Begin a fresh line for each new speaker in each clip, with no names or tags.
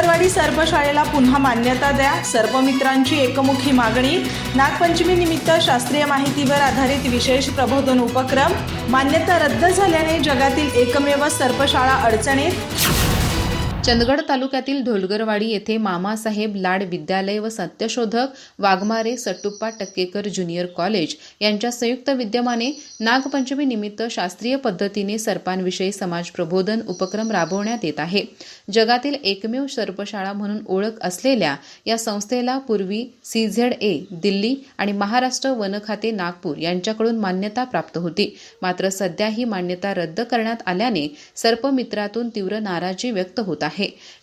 धुलगरवाडी सर्पशाळेला पुन्हा मान्यता द्या. सर्पमित्रांची एकमुखी मागणी. नागपंचमी निमित्त शास्त्रीय माहितीवर आधारित विशेष प्रबोधन उपक्रम. मान्यता रद्द झाल्याने जगातील एकमेव सर्पशाळा अडचणीत.
चंदगड तालुक्यातील ढोलगरवाडी येथे मामासाहेब लाड विद्यालय व सत्यशोधक वाघमारे सट्टुप्पा टक्केकर ज्युनियर कॉलेज यांच्या संयुक्त विद्यमाने नागपंचमी निमित्त शास्त्रीय पद्धतीने सर्पांविषयी समाज प्रबोधन उपक्रम राबवण्यात येत आहे. जगातील एकमेव सर्पशाळा म्हणून ओळख असलेल्या या संस्थेला पूर्वी सीझेड ए दिल्ली आणि महाराष्ट्र वन खाते नागपूर यांच्याकडून मान्यता प्राप्त होती. मात्र सध्या ही मान्यता रद्द करण्यात आल्याने सर्पमित्रातून तीव्र नाराजी व्यक्त होत आहे.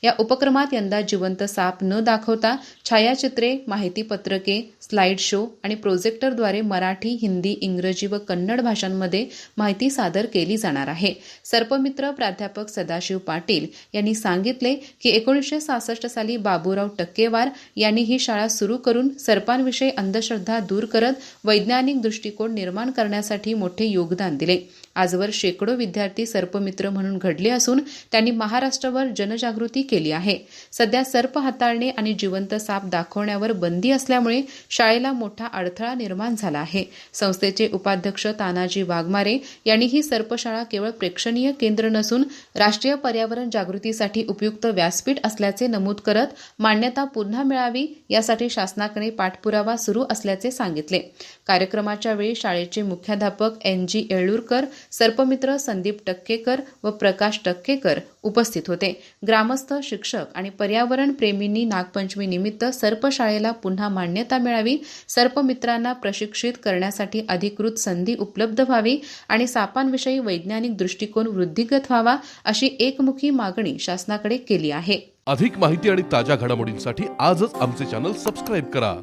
या उपक्रमात यंदा जिवंत साप न दाखवता छायाचित्रे माहितीपत्रके स्लाइड शो आणि प्रोजेक्टरद्वारे मराठी हिंदी इंग्रजी व कन्नड भाषांमध्ये माहिती सादर केली जाणार आहे. सर्पमित्र प्राध्यापक सदाशिव पाटील यांनी सांगितले की एकोणीसशे सहासष्ट साली बाबूराव टक्केवार यांनी ही शाळा सुरू करून सर्पांविषयी अंधश्रद्धा दूर करत वैज्ञानिक दृष्टिकोन निर्माण करण्यासाठी मोठे योगदान दिले. आजवर शेकडो विद्यार्थी सर्पमित्र म्हणून घडले असून त्यांनी महाराष्ट्रावर जनजागृती केली आहे. सध्या सर्प हाताळणे आणि जिवंत साप दाखवण्यावर बंदी असल्यामुळे शाळेला मोठा अडथळा निर्माण झाला आहे. संस्थेचे उपाध्यक्ष तानाजी वाघमारे यांनी ही सर्पशाळा केवळ प्रेक्षणीय केंद्र नसून राष्ट्रीय पर्यावरण जागृतीसाठी उपयुक्त व्यासपीठ असल्याचे नमूद करत मान्यता पुन्हा मिळावी यासाठी शासनाकडे पाठपुरावा सुरू असल्याचे सांगितले. कार्यक्रमाच्या वेळी शाळेचे मुख्याध्यापक एन जी येळूरकर सर्पमित्र संदीप टक्केकर व प्रकाश टक्केकर उपस्थित होते. ग्रामस्थ शिक्षक आणि पर्यावरण प्रेमींनी नागपंचमी निमित्त सर्पशाळेला पुन्हा मान्यता मिळावी सर्पमित्रांना प्रशिक्षित करण्यासाठी अधिकृत संधी उपलब्ध व्हावी आणि सापांविषयी वैज्ञानिक दृष्टिकोन वृद्धिगत व्हावा अशी एकमुखी मागणी शासनाकडे केली आहे.
अधिक माहिती आणि ताज्या घडामोडींसाठी आजच आमचे चॅनल सबस्क्राईब करा.